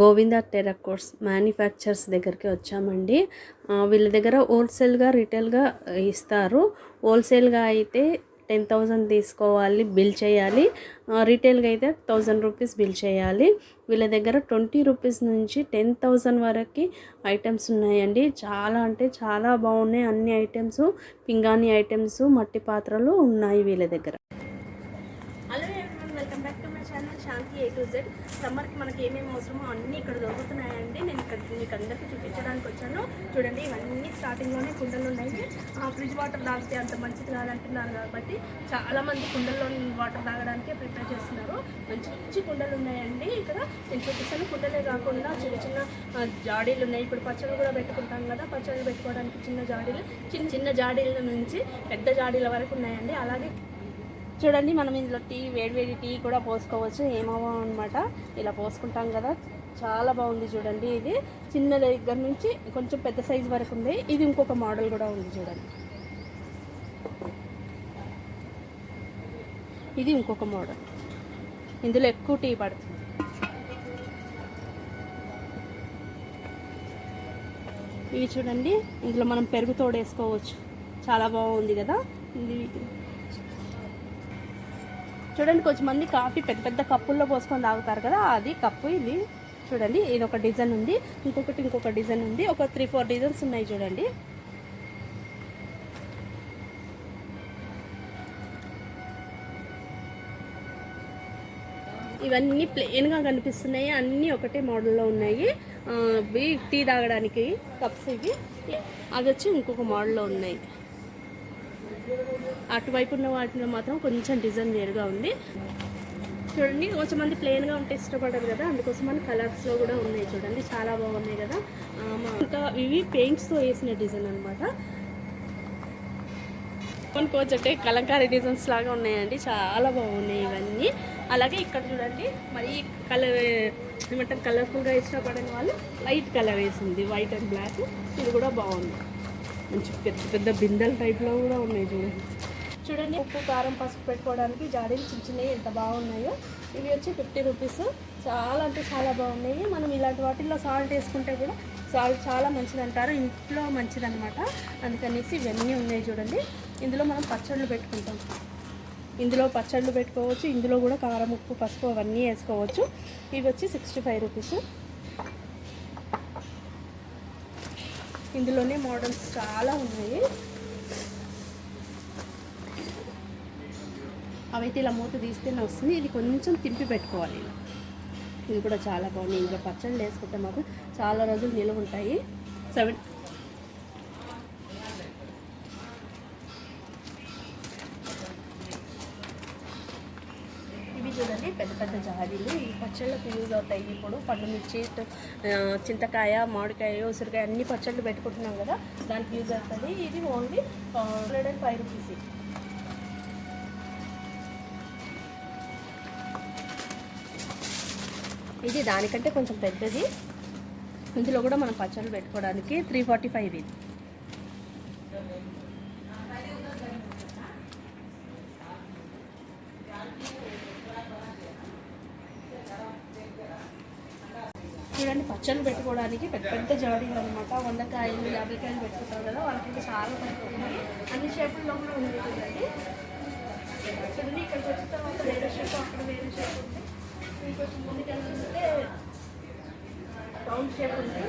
Govinda టెరకోట్స్ manufacturers దగ్గరికి వచ్చామండి. వీళ్ళ దగ్గర హోల్సేల్గా రిటైల్గా ఇస్తారు. హోల్సేల్గా అయితే టెన్ థౌజండ్ తీసుకోవాలి బిల్ చేయాలి. రీటైల్గా రిటైల్గా అయితే థౌజండ్ రూపీస్ బిల్ చేయాలి. వీళ్ళ దగ్గర ట్వంటీ రూపీస్ నుంచి టెన్ థౌజండ్ వరకు ఐటమ్స్ ఉన్నాయండి. చాలా అంటే చాలా బాగున్నాయి. అన్ని ఐటమ్స్ పింగాణి ఐటమ్స్ మట్టి పాత్రలు ఉన్నాయి వీళ్ళ దగ్గర. సమ్మర్కి మనకి ఏమేమి అవసరమో అన్నీ ఇక్కడ దొరుకుతున్నాయండి. నేను ఇక్కడ మీకు అందరికీ చూపించడానికి వచ్చాను. చూడండి ఇవన్నీ స్టార్టింగ్లోనే కుండలు ఉన్నాయి. ఆ ఫ్రిడ్జ్ వాటర్ తాగితే అంత మంచిది కాదంటున్నారు కాబట్టి చాలామంది కుండల్లో వాటర్ తాగడానికే ప్రిపేర్ చేస్తున్నారు. మంచి మంచి కుండలు ఉన్నాయండి ఇక్కడ. నేను చూపిస్తాను. కుండలే కాకుండా చిన్న చిన్న జాడీలు ఉన్నాయి. ఇప్పుడు పచ్చళ్ళు కూడా పెట్టుకుంటాం కదా. పచ్చళ్ళు పెట్టుకోవడానికి చిన్న జాడీలు చిన్న చిన్న జాడీల నుంచి పెద్ద జాడీల వరకు ఉన్నాయండి. అలాగే చూడండి మనం ఇందులో టీ వేడివేడి టీ కూడా పోసుకోవచ్చు. ఏమవ్వం అనమాట ఇలా పోసుకుంటాం కదా. చాలా బాగుంది చూడండి ఇది. చిన్న దగ్గర నుంచి కొంచెం పెద్ద సైజ్ వరకు ఉంది. ఇది ఇంకొక మోడల్ కూడా ఉంది చూడండి. ఇది ఇంకొక మోడల్. ఇందులో ఎక్కువ టీ పడుతుంది. ఇవి చూడండి. ఇందులో మనం పెరుగు తోడేసుకోవచ్చు. చాలా బాగుంది కదా. ఇది చూడండి కొంచెం మంది కాఫీ పెద్ద పెద్ద కప్పుల్లో పోసుకొని తాగుతారు కదా అది కప్పు ఇది చూడండి ఇది ఒక డిజైన్ ఉంది. ఇంకొకటి ఇంకొక డిజైన్ ఉంది. ఒక త్రీ ఫోర్ డిజైన్స్ ఉన్నాయి చూడండి. ఇవన్నీ ప్లెయిన్గా కనిపిస్తున్నాయి. అన్నీ ఒకటే మోడల్లో ఉన్నాయి. టీ తాగడానికి కప్స్ ఇవి. అది వచ్చి ఇంకొక మోడల్లో ఉన్నాయి. అటువైపు ఉన్న వాటిలో మాత్రం కొంచెం డిజైన్ వేరుగా ఉంది. చూడండి కొంచెం మంది ప్లెయిన్గా ఉంటే ఇష్టపడరు కదా అందుకోసం మన కలర్స్లో కూడా ఉన్నాయి చూడండి చాలా బాగున్నాయి కదా. ఇంకా ఇవి పెయింట్స్తో వేసిన డిజైన్ అనమాట కొనుక్కోవచ్చు అంటే కలంకారీ డిజైన్స్ లాగా ఉన్నాయండి చాలా బాగున్నాయి ఇవన్నీ. అలాగే ఇక్కడ చూడండి మరి కలర్ ఏమంటారు కలర్ఫుల్గా ఇష్టపడని వాళ్ళు లైట్ కలర్ వేసింది వైట్ అండ్ బ్లాక్ ఇది కూడా బాగుంది. మంచి పెద్ద పెద్ద బిందెల టైప్లో కూడా ఉన్నాయి చూడండి. చూడండి. ఉప్పు కారం పసుపు పెట్టుకోవడానికి జాడీలు చిన్న చిన్నవి ఎంత బాగున్నాయో. ఇవి వచ్చి ఫిఫ్టీ రూపీస్. చాలా అంటే చాలా బాగున్నాయి. మనం ఇలాంటి వాటిల్లో సాల్ట్ వేసుకుంటే కూడా సాల్ట్ చాలా మంచిది అంటారు ఇంట్లో మంచిదనమాట అందుకనేసి ఇవన్నీ ఉన్నాయి చూడండి. ఇందులో మనం పచ్చళ్ళు పెట్టుకుంటాం. ఇందులో పచ్చళ్ళు పెట్టుకోవచ్చు. ఇందులో కూడా కారం ఉప్పు పసుపు అవన్నీ వేసుకోవచ్చు. ఇవి వచ్చి సిక్స్టీ ఫైవ్ రూపీస్. ఇందులోనే మోడల్స్ చాలా ఉన్నాయి. అవైతే ఇలా మూత తీస్తేనే వస్తుంది. ఇది కొంచెం తింపి పెట్టుకోవాలి ఇలా. ఇది కూడా చాలా బాగుంది. ఇందులో పచ్చళ్ళు వేసుకుంటే మాకు చాలా రోజులు నిలువ ఉంటాయి. సెవెన్ ఇవి చూడండి పెద్ద పెద్ద జాడీలు ఈ పచ్చళ్ళకు యూజ్ అవుతాయి. ఇప్పుడు పండు మిర్చి చింతకాయ మామిడికాయ ఉసిరికాయ అన్ని పచ్చళ్ళు పెట్టుకుంటున్నాం కదా దానికి యూజ్ అవుతుంది. ఇది only hundred and five rupees ఇది దానికంటే కొంచెం పెద్దది. ఇందులో కూడా మనం పచ్చళ్ళు పెట్టుకోవడానికి త్రీ ఫార్టీ ఫైవ్ ఇది. చూడండి పచ్చళ్ళు పెట్టుకోవడానికి పెద్ద పెద్ద జాడీలు అనమాట వందకాయలు యాభై కాయలు పెట్టుకుంటారు కదా వాళ్ళకి చాలా పడుతుంది అన్ని షేపుల్లో కూడా ఉంది చూడండి ఇక్కడికి వచ్చిన తర్వాత వేరే షేప్ అక్కడ వేరే షేప్ ఉంది ఇంకొంచెం రౌండ్ షేప్ ఉంది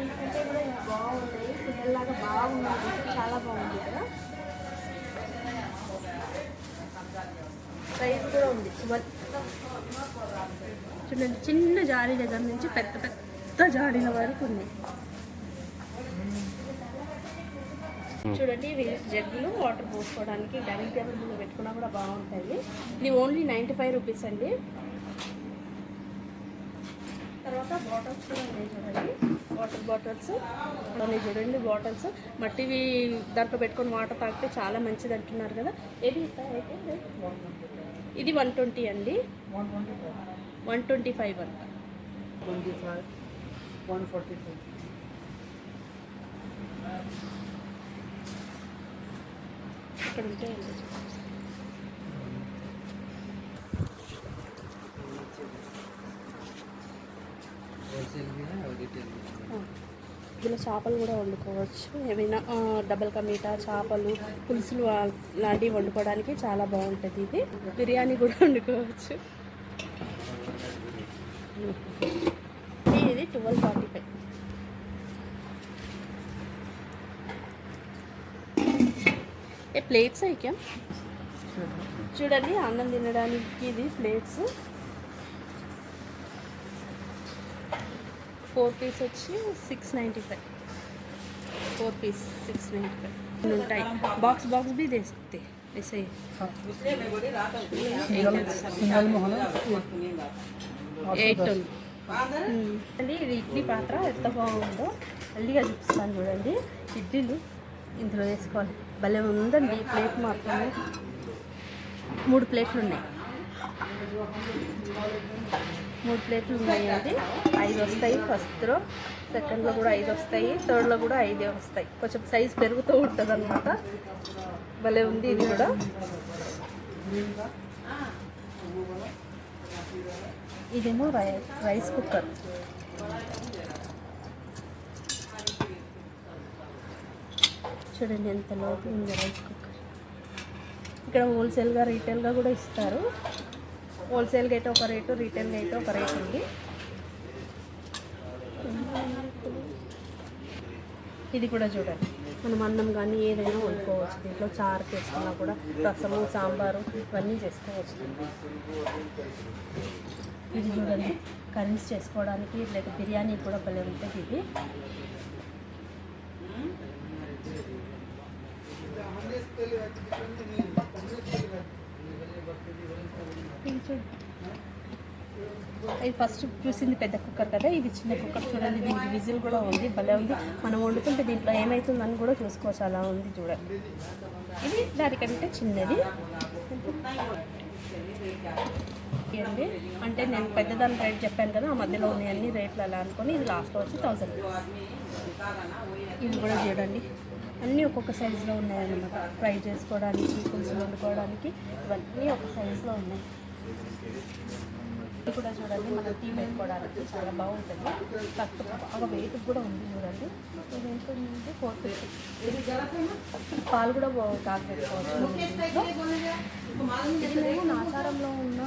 ఎందుకంటే కూడా బాగున్నాయి పిల్లల్లాగా బాగున్నాయి చాలా బాగుంది కదా సైజ్ కూడా ఉంది చూడండి చిన్న జాడీ దగ్గర నుంచి పెద్ద పెద్ద జారీల వరకు ఉంది. చూడండి ఇవి జగ్గులు వాటర్ పోసుకోవడానికి డైనింగ్ టేబుల్ మీద పెట్టుకున్నా కూడా బాగుంటాయి. ఇది ఓన్లీ నైంటీ ఫైవ్ రూపీస్ అండి. తర్వాత బాటిల్స్ కూడా ఉన్నాయి చూడండి. వాటర్ బాటిల్స్ ఉన్నాయి చూడండి బాటిల్స్ మట్టివి దాంట్లో పెట్టుకొని వాటర్ తాగితే చాలా మంచిది అంటున్నారు కదా. ఏది అయితే ఇది వన్ ట్వంటీ అండి. వన్ ట్వంటీ ఫైవ్ అంట. Twenty five one forty five ఇక్కడ ఉంటే ఇందులో చేపలు కూడా వండుకోవచ్చు. ఏమైనా డబల్ కమీటా చేపలు పులుసులు లాంటివి వండుకోవడానికి చాలా బాగుంటుంది ఇది. బిర్యానీ కూడా వండుకోవచ్చు. ఇది ట్వెల్వ్ ఫార్టీ ఏ ప్లేట్స్ అయితే చూడండి అన్నం తినడానికి ఇది ప్లేట్స్ ఫోర్ పీస్ వచ్చి six ninety five four piece six ninety five ఉంటాయి బాక్స్ బాక్స్ भी दे सकते ऐसे ही सिंगल सिंगल में होना ఎయిట్ అండి ఇది ఇడ్లీ పాత్ర ఎంత బాగుందో మళ్ళీగా చూపిస్తాను చూడండి ఇడ్లీలు ఇందులో వేసుకోవాలి. భలే ఉందండి ప్లేట్ మాత్రమే. మూడు ప్లేట్లు ఉన్నాయి. మూడు ప్లేట్లు ఉన్నాయండి. ఐదు వస్తాయి ఫస్ట్లో. సెకండ్లో కూడా ఐదు వస్తాయి. థర్డ్లో కూడా ఐదే వస్తాయి. కొంచెం సైజ్ పెరుగుతూ ఉంటుంది అనమాట భలే ఉంది ఇది కూడా. ఇదేమో రై రైస్ కుక్కర్. చూడండి ఎంత లోపల ఉంది రైస్ కుక్కర్ ఇక్కడ హోల్సేల్గా రీటైల్గా కూడా ఇస్తారు. హోల్సేల్గా అయితే ఒక రేటు రీటైల్గా అయితే ఒక రేట్ ఉంది. ఇది కూడా చూడండి. మనం అన్నం కానీ ఏదైనా వండుకోవచ్చు. దీంట్లో చారు చేసుకున్నా కూడా రసము సాంబారు ఇవన్నీ చేసుకోవచ్చు. ఇది చూడండి. కర్రీస్ చేసుకోవడానికి లేదా బిర్యానీ కూడా భలే ఉంటుంది ఇది. ఇది ఫస్ట్ చూసింది పెద్ద కుక్కర్ కదా ఇది చిన్న కుక్కర్ చూడండి దీనికి విజిల్ కూడా ఉంది భలే ఉంది. మనం వండుకుంటే దీంట్లో ఏమవుతుందని కూడా చూసుకోవచ్చు అలా ఉంది చూడండి ఇది దానికంటే చిన్నది. అండి అంటే నేను పెద్దదాని రేట్ చెప్పాను కదా ఆ మధ్యలో ఉన్నాయి అన్ని రేట్లు అలా అనుకొని ఇది లాస్ట్ వచ్చి థౌసండ్ ఇది కూడా చూడండి. అన్నీ ఒక్కొక్క సైజులో ఉన్నాయన్నమాట. ఫ్రై చేసుకోవడానికి పులుసు వండుకోవడానికి ఇవన్నీ ఒక సైజులో ఉన్నాయి. ఇది కూడా చూడండి మనం టీ వేసుకోవడానికి చాలా బాగుంటుంది. తక్కువ బాగా వెయిట్ కూడా ఉంది చూడండి. ఇది ఏంటంటే ఫోర్ ఫిఫ్టీ పాలు కూడా బాగా కాగపెట్టుకోవచ్చు మనం ఇది మేము నాచారంలో ఉన్న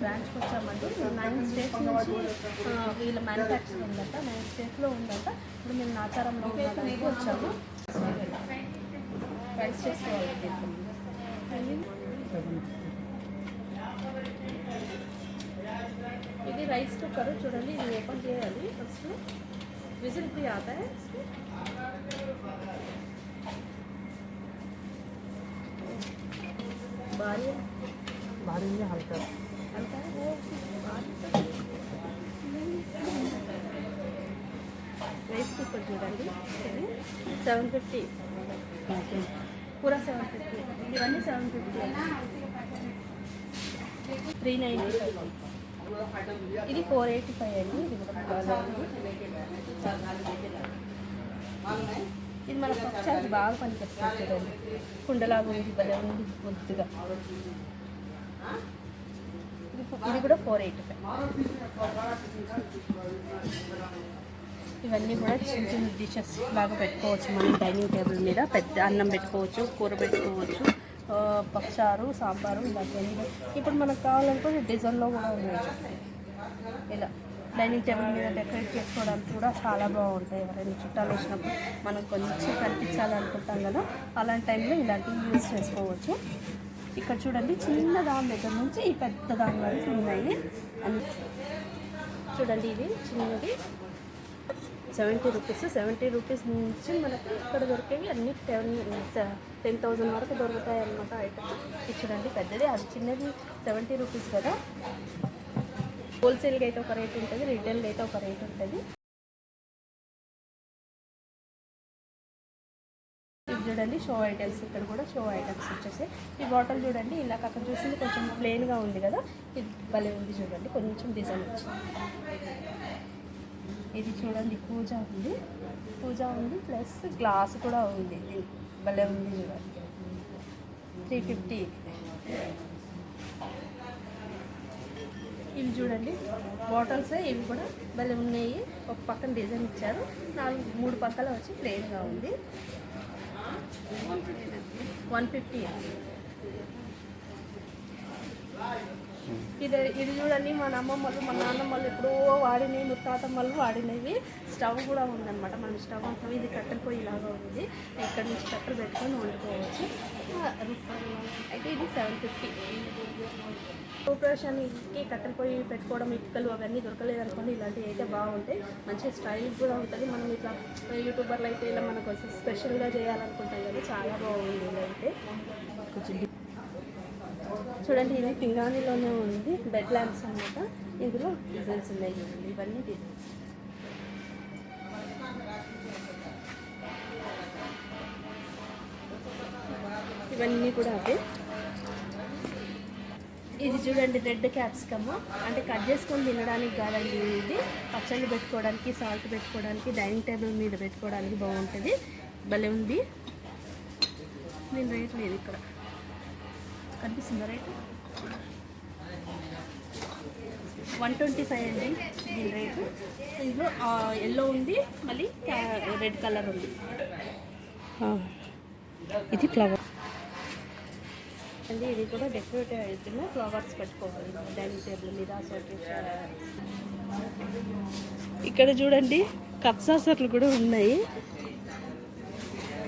బ్రాంచ్కి వచ్చామండి. నైన్ స్టేట్స్ నుంచి వీళ్ళ మ్యానుఫ్యాక్చర్ ఉందంట నైన్ స్టేట్స్లో ఉందంట. ఇప్పుడు మేము నాచారంలో ఉన్నదానికి వచ్చాము. ఇది రైస్ కుక్కర్ చూడండి ఇది ఓపెన్ చేయాలి ఫస్ట్ విజిల్ ఫ్రీ ఆతా है భారీ భారీ హల్కా చూడండి. Seven fifty. పూరా సెవెన్ ఫిఫ్టీ. ఇవన్నీ seven fifty. Three ninety five ఇది ఫోర్ ఎయిటీ ఫైవ్ అండి. ఇది. ఇది మన పక్షానికి బాగా పనికొస్తుంది చూడండి. కుండలాగా ఉంది భలే ఉంది ఇది కూడా ఫోర్ ఎయిటీ ఫైవ్. ఇవన్నీ కూడా చిన్న చిన్న డిషెస్ లాగా పెట్టుకోవచ్చు. మనం డైనింగ్ టేబుల్ మీద పెద్ద అన్నం పెట్టుకోవచ్చు కూర పెట్టుకోవచ్చు ఆ, పప్పుచారు సాంబారు ఇలాంటివన్నీ ఇప్పుడు మనకు కావాలనుకుంటే డిజైన్లో కూడా ఉన్నాయి ఇలా డైనింగ్ టేబుల్ మీద డెకరేట్ చేసుకోవడానికి కూడా చాలా బాగుంటాయి. ఎవరైనా చుట్టాలు వచ్చినప్పుడు మనం కొంచెం కనిపించాలనుకుంటాం కదా అలాంటి టైంలో ఇలాంటివి యూజ్ చేసుకోవచ్చు. ఇక్కడ చూడండి చిన్న దాని దగ్గర నుంచి ఈ పెద్ద దాని వరకు ఉన్నాయి. చూడండి ఇది చిన్నది సెవెంటీ రూపీస్ సెవెంటీ రూపీస్ నుంచి మనకి ఇక్కడ దొరికేవి అన్ని టెన్ టెన్ థౌజండ్ వరకు దొరుకుతాయి అన్నమాట ఐటమ్స్. ఇది పెద్దది అది చిన్నది సెవెంటీ రూపీస్ కదా. హోల్సేల్గా అయితే ఒక రేట్ ఉంటుంది రిటైల్గా అయితే ఒక రేట్ ఉంటుంది. చూడండి షో ఐటమ్స్ ఇక్కడ కూడా షో ఐటమ్స్ వచ్చేసి ఈ బాటిల్ చూడండి ఇలా అక్కడ చూసింది కొంచెం ప్లెయిన్గా ఉంది కదా. ఇది భలే ఉంది చూడండి కొంచెం డిజైన్ వచ్చింది. ఇది చూడండి పూజ ఉంది. పూజ ఉంది ప్లస్ గ్లాస్ కూడా ఉంది. భలే ఉంది చూడండి. Three fifty. ఇవి చూడండి బాటిల్స్ ఇవి కూడా భలే ఉన్నాయి. ఒక పక్కన డిజైన్ ఇచ్చారు. నాలుగు మూడు పక్కల వచ్చి ప్లెయిన్గా ఉంది. One fifty. ఇది ఇది చూడండి మా అమ్మమ్మలు మా నాన్నమ్మలు ఎప్పుడో వాడినవి ముత్తాతమ్మలు వాడినవి. స్టవ్ కూడా ఉందన్నమాట మనం స్టవ్ అంటాం ఇది కట్టెల పొయ్యి లాగా ఉంది. ఇక్కడ నుంచి కట్టెలు పెట్టుకొని వండుకోవచ్చు. అయితే ఇది సెవెన్ ఫిఫ్టీ. ఆపరేషన్కి కట్టెల పొయ్యి పెట్టుకోవడం ఇటుకలు అవన్నీ దొరకలేదు అనుకోండి ఇలాంటివి అయితే బాగుంటాయి. మంచి స్టైల్ కూడా ఉంటుంది. మనం ఇట్లా యూట్యూబర్లు అయితే ఇలా మనకు స్పెషల్గా చేయాలనుకుంటాం కదా చాలా బాగుంది ఇలా అయితే. కొంచెం చూడండి ఇది పింగాణిలోనే ఉంది. బెడ్ ల్యాంప్స్ అన్నమాట. ఇందులో డిజైన్స్ ఉన్నాయి. చూడండి ఇవన్నీ డిజైన్స్ ఇవన్నీ కూడా అవే. ఇది చూడండి రెడ్ క్యాప్సికమ్. అంటే కట్ చేసుకొని తినడానికి కాదండి ఇది. పచ్చళ్ళు పెట్టుకోవడానికి సాల్ట్ పెట్టుకోవడానికి డైనింగ్ టేబుల్ మీద పెట్టుకోవడానికి బాగుంటుంది. భలే ఉంది. నేను రేట్ లేదు ఇక్కడ. కనిపిస్తుందా రేటు? వన్ ట్వంటీ ఫైవ్ అండి దీని రేటు. ఇందులో ఎల్లో ఉంది మళ్ళీ రెడ్ కలర్ ఉంది. ఇది ఫ్లవర్ అండి ఇది కూడా డెకరేటివ్ అవుతుంది ఫ్లవర్స్ పెట్టుకోవాలి. డైనింగ్ టేబుల్ మీద ఇక్కడ చూడండి కప్ సాసర్లు కూడా ఉన్నాయి.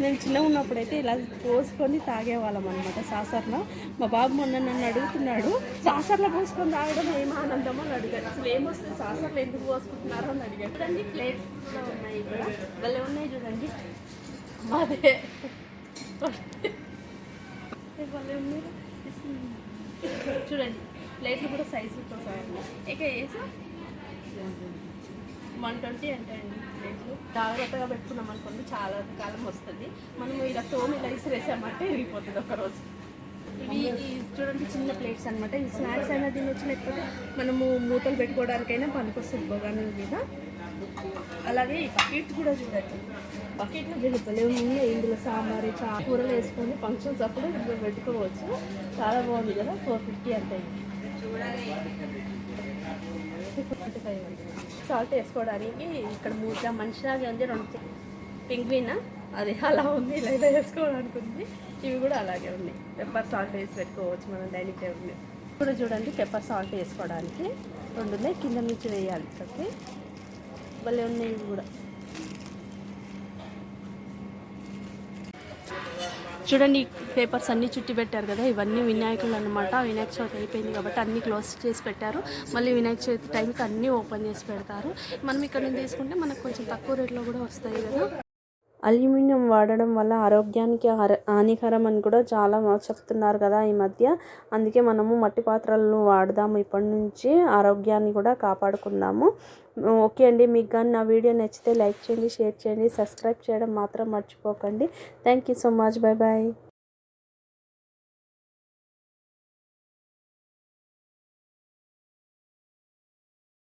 నేను చిన్న ఉన్నప్పుడైతే ఇలా పోసుకొని తాగేవాళ్ళం అనమాట సాసర్లో. మా బాబు మొన్న నన్ను అడుగుతున్నాడు సాసర్లో పోసుకొని తాగడం ఏం ఆనందమో అని అడిగాడు. అసలు ఏమొస్తుంది సాసర్లో ఎందుకు పోసుకుంటున్నారో అని అడిగాడు. చూడండి ప్లేట్స్ కూడా ఉన్నాయి ఇక్కడ. భలే ఉన్నాయి చూడండి. అదే. భలే ఉన్నాయి. చూడండి ప్లేట్లు కూడా సైజు ఇక వేసా వన్ ట్వంటీ అంటే అండి ప్లేట్లు. జాగ్రత్తగా పెట్టుకున్నాం అనుకోండి చాలా కాలం వస్తుంది. మనం ఇలా తోమి ఇలా ఇసిరేసామంటే వెళ్ళిపోతుంది ఒక రోజు ఇవి చూడండి చిన్న ప్లేట్స్ అనమాట ఈ స్నాక్స్ అయినా తినొచ్చు లేకపోతే మనము మూతలు పెట్టుకోవడానికైనా పనికొస్తుంది బొగాని మీద. అలాగే ఈ బకెట్ కూడా చూడండి. బకెట్లో వెలుపలే ఇందులో సాంబార్ చా కూరలు వేసుకొని ఫంక్షన్స్ అప్పుడు ఇందులో పెట్టుకోవచ్చు. చాలా బాగుంది కదా? ఫోర్ ఫిఫ్టీ అంటే. ఫిఫ్టీ ఫైవ్ సాల్ట్ వేసుకోవడానికి ఇక్కడ మూత మనిషిలాగే ఉంది రెండు పింగ్విన్. అది అలా ఉంది ఇలా ఇలా వేసుకోవడానికి ఉంది ఇవి కూడా అలాగే ఉన్నాయి. పెప్పర్ సాల్ట్ వేసి పెట్టుకోవచ్చు మనం డైనింగ్ టేబుల్ ఇప్పుడు చూడండి పెప్పర్ సాల్ట్ వేసుకోవడానికి. రెండు ఉన్నాయి కింద నుంచి వేయాలి చెప్పి భలే ఉన్నాయి ఇవి కూడా. చూడండి పేపర్స్ అన్నీ చుట్టి పెట్టారు కదా ఇవన్నీ వినాయకులు అనమాట వినాయక చవితి అయిపోయింది కాబట్టి అన్నీ క్లోజ్ చేసి పెట్టారు. మళ్ళీ వినాయక చవితి టైంకి అన్నీ ఓపెన్ చేసి పెడతారు. మనం ఇక్కడ నుంచి తీసుకుంటే మనకు కొంచెం తక్కువ రేట్లో కూడా వస్తాయి కదా. అల్యూమినియం వాడడం వల్ల ఆరోగ్యానికి హార- హానికరం అని కూడా చాలా చెప్తున్నారు కదా ఈ మధ్య. అందుకే మనము మట్టి పాత్రలను వాడదాము. ఇప్పటి నుంచి ఆరోగ్యాన్ని కూడా కాపాడుకుందాము. ఓకే అండి. మీకు కానీ నా వీడియో నచ్చితే లైక్ చేయండి షేర్ చేయండి సబ్స్క్రైబ్ చేయడం మాత్రం మర్చిపోకండి. Thank you so much. Bye bye